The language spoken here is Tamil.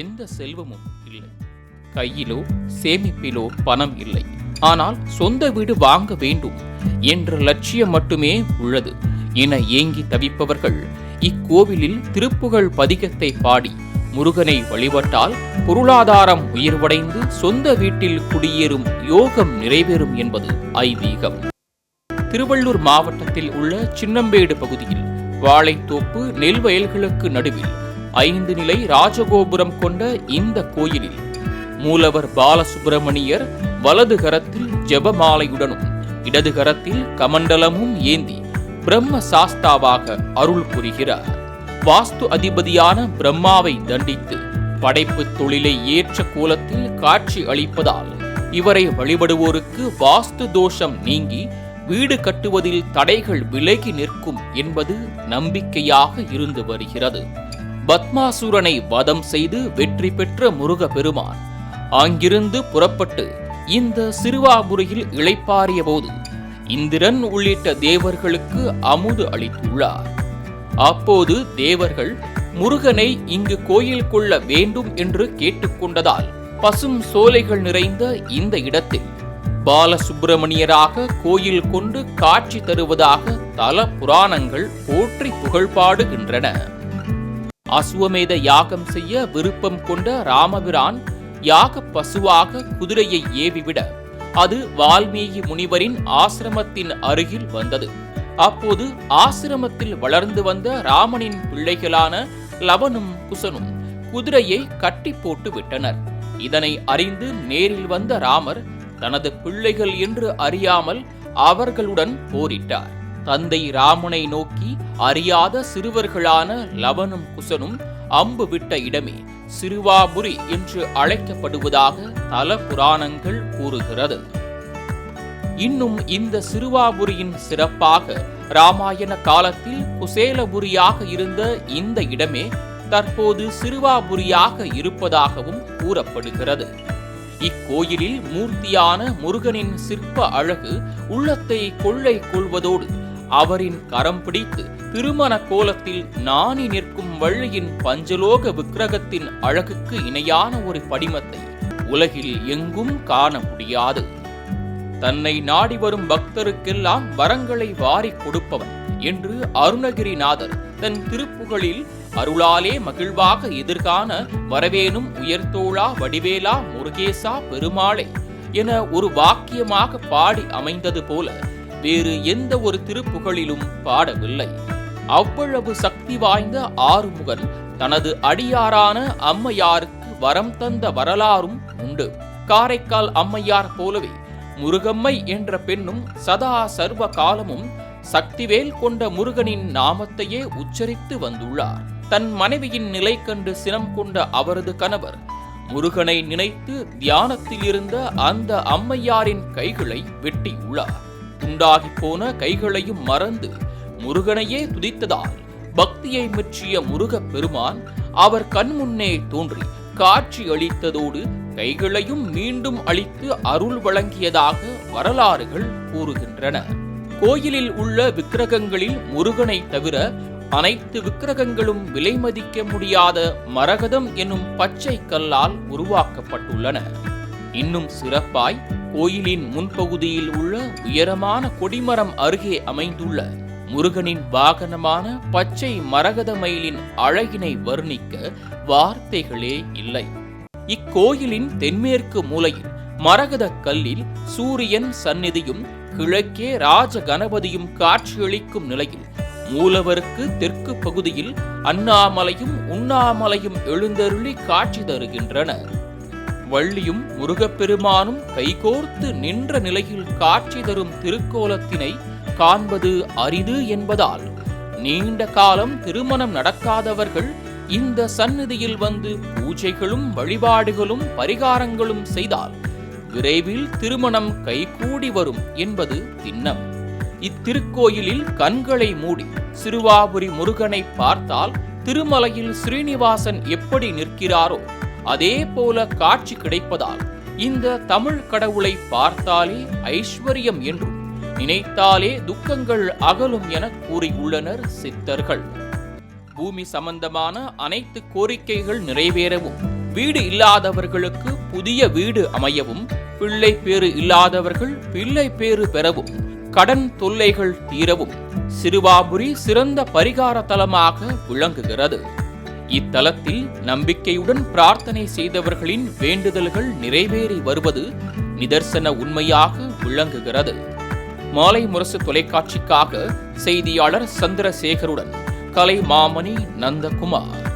எந்த செல்வமும் இல்லை. கையிலோ சேமிப்பிலோ பணம் இல்லை. ஆனால் சொந்த வீடு வாங்க வேண்டும் என்ற லட்சியம் மட்டுமே உள்ளது. என ஏங்கி தவிப்பவர்கள் இக்கோவிலில் திருப்புகழ் பதிகத்தை பாடி முருகனை வழிபட்டால் பொருளாதாரம் உயர்வடைந்து சொந்த வீட்டில் குடியேறும் யோகம் நிறைவேறும் என்பது ஐதீகம். திருவள்ளூர் மாவட்டத்தில் உள்ள சின்னம்பேடு பகுதியில் வாழைத்தோப்பு நெல் வயல்களுக்கு நடுவில் ஐந்து நிலை ராஜகோபுரம் கொண்ட இந்த கோயிலில் மூலவர் பாலசுப்பிரமணியர் வலது கரத்தில் ஜெபமாலையுடனும் இடது கரத்தில் கமண்டலமும் ஏந்தி பிரம்ம சாஸ்தாவாக அருள் புரிகிறார். வாஸ்து அதிபதியான பிரம்மாவை தண்டித்து படைப்பு தொழிலை ஏற்ற கோலத்தில் காட்சி அளிப்பதால் இவரை வழிபடுவோருக்கு வாஸ்து தோஷம் நீங்கி வீடு கட்டுவதில் தடைகள் விலகி நிற்கும் என்பது நம்பிக்கையாக இருந்து வருகிறது. பத்மாசுரனை வதம் செய்து வெற்றி பெற்ற முருக பெருமான் அங்கிருந்து புறப்பட்டு இந்த சிறுவாபுரியில் இளைப்பாறிய போது இந்திரன் உள்ளிட்ட தேவர்களுக்கு அமுது அளித்துள்ளார். அப்போது தேவர்கள் முருகனை இங்கு கோயில் கொள்ள வேண்டும் என்று கேட்டுக்கொண்டதால் பசும் சோலைகள் நிறைந்த இந்த இடத்தில் பாலசுப்பிரமணியராக கோயில் கொண்டு காட்சி தருவதாக தல புராணங்கள் போற்றி புகழ்பாடுகின்றன. அசுவமேத யாகம் செய்ய விருப்பம் கொண்ட ராமபிரான் யாக பசுவாக குதிரையை ஏவிவிட அது வால்மீகி முனிவரின் ஆசிரமத்தின் அருகில் வந்தது. அப்போது ஆசிரமத்தில் வளர்ந்து வந்த ராமனின் பிள்ளைகளான லவனும் குசனும் குதிரையை கட்டி போட்டு விட்டனர். இதனை அறிந்து நேரில் வந்த ராமர் தனது பிள்ளைகள் என்று அறியாமல் அவர்களுடன் போரிட்டார். தந்தை ராமனை நோக்கி அறியாத சிறுவர்களான லவனும் குசனும் அம்பு விட்ட இடமே சிறுவாபுரி என்று அழைக்கப்படுவதாக தல புராணங்கள் கூறுகிறது. இன்னும் இந்த சிறுவாபுரியின் சிறப்பாக ராமாயண காலத்தில் குசேலபுரியாக இருந்த இந்த இடமே தற்போது சிறுவாபுரியாக இருப்பதாகவும் கூறப்படுகிறது. இக்கோயிலில் மூர்த்தியான முருகனின் சிற்ப அழகு உள்ளத்தை கொள்ளை கொள்வதோடு அவரின் கரம் பிடித்து திருமண கோலத்தில் நாணி நிற்கும் வள்ளியின் பஞ்சலோக விக்கிரகத்தின் அழகுக்கு இணையான ஒரு படிமத்தை உலகில் எங்கும் காண முடியாது. தன்னை நாடி வரும் பக்தருக்கெல்லாம் வரங்களை வாரிக் கொடுப்பவன் என்று அருணகிரிநாதர் தன் திருப்புகளில் அருளாலே மகிழ்வாக எதிர்காண வரவேனும் உயர்த்தோளா வடிவேலா முருகேசா பெருமாளை என ஒரு வாக்கியமாக பாடி அமைந்தது போல வேறு எந்த ஒரு திருப்புகளிலும் பாடவில்லை. அவ்வளவு சக்தி வாய்ந்த ஆறுமுகன் தனது அடியாரான அம்மையாருக்கு வரம் தந்த வரலாறும் உண்டு. காரைக்கால் அம்மையார் போலவே முருகம்மை என்ற பெண்ணும் சதா சர்வ காலமும் சக்திவேல் கொண்ட முருகனின் நாமத்தையே உச்சரித்து வந்துள்ளார். தன் மனைவியின் நிலை கண்டு சினம் கொண்ட அவரது கணவர் முருகனை நினைத்து தியானத்தில் இருந்த அந்த அம்மையாரின் கைகளை வெட்டியுள்ளார். துண்டாகி போன கைகளையும் மறந்து முருகனையே துதித்ததால் பக்தியை மெச்சிய முருக பெருமான் அவர் கண் முன்னே தோன்றி காட்சி அளித்ததோடு கைகளையும் மீண்டும் அளித்து அருள் வழங்கியதாக வரலாறுகள் கூறுகின்றன. கோயிலில் உள்ள விக்கிரகங்களில் முருகனை தவிர அனைத்து விக்கிரகங்களும் விலை மதிக்க முடியாத மரகதம் என்னும் பச்சை கல்லால் உருவாக்கப்பட்டுள்ளன. இன்னும் சிறப்பாய் கோயிலின் முன்பகுதியில் உள்ள உயரமான கொடிமரம் அருகே அமைந்துள்ள முருகனின் வாகனமான பச்சை மரகத மயிலின் அழகினை வர்ணிக்க வார்த்தைகளே இல்லை. இக்கோயிலின் தென்மேற்கு மூலையில் மரகத கல்லில் சூரியன் சந்நிதியும் கிழக்கே ராஜ கணபதியும் காட்சியளிக்கும் நிலையில் மூலவருக்கு தெற்கு பகுதியில் அண்ணாமலையும் உண்ணாமலையும் எழுந்தருளி காட்சி தருகின்றனர். வள்ளியும் முருகப்பெருமானும் கைகோர்த்து நின்ற நிலையில் காட்சி தரும் திருக்கோலத்தினை காண்பது அரிது என்பதால் நீண்ட காலம் திருமணம் நடக்காதவர்கள் இந்த சந்நிதியில் வந்து பூஜைகளும் வழிபாடுகளும் பரிகாரங்களும் செய்தால் விரைவில் திருமணம் கைகூடி வரும் என்பது திண்ணம். இத்திருக்கோயிலில் கண்களை மூடி சிறுவாபுரி முருகனை பார்த்தால் திருமலையில் ஸ்ரீனிவாசன் எப்படி நிற்கிறாரோ அதே போல காட்சி கிடைப்பதால் இந்த தமிழ் கடவுளை பார்த்தாலே ஐஸ்வர்யம் என்றும் நினைத்தாலே துக்கங்கள் அகலும் என கூறியுள்ளனர் சித்தர்கள். பூமி சம்பந்தமான அனைத்து கோரிக்கைகள் நிறைவேறவும் வீடு இல்லாதவர்களுக்கு புதிய வீடு அமையவும் பிள்ளை பேறு இல்லாதவர்கள் பிள்ளை பேறு பெறவும் கடன் தொல்லைகள் தீரவும் சிறுவாபுரி சிறந்த பரிகார தலமாக விளங்குகிறது. இத்தலத்தில் நம்பிக்கையுடன் பிரார்த்தனை செய்தவர்களின் வேண்டுதல்கள் நிறைவேறி வருவது நிதர்சன உண்மையாக விளங்குகிறது. மாலை முரசு தொலைக்காட்சிக்காக செய்தியாளர் சந்திரசேகருடன் கலை மாமணி நந்தகுமார்.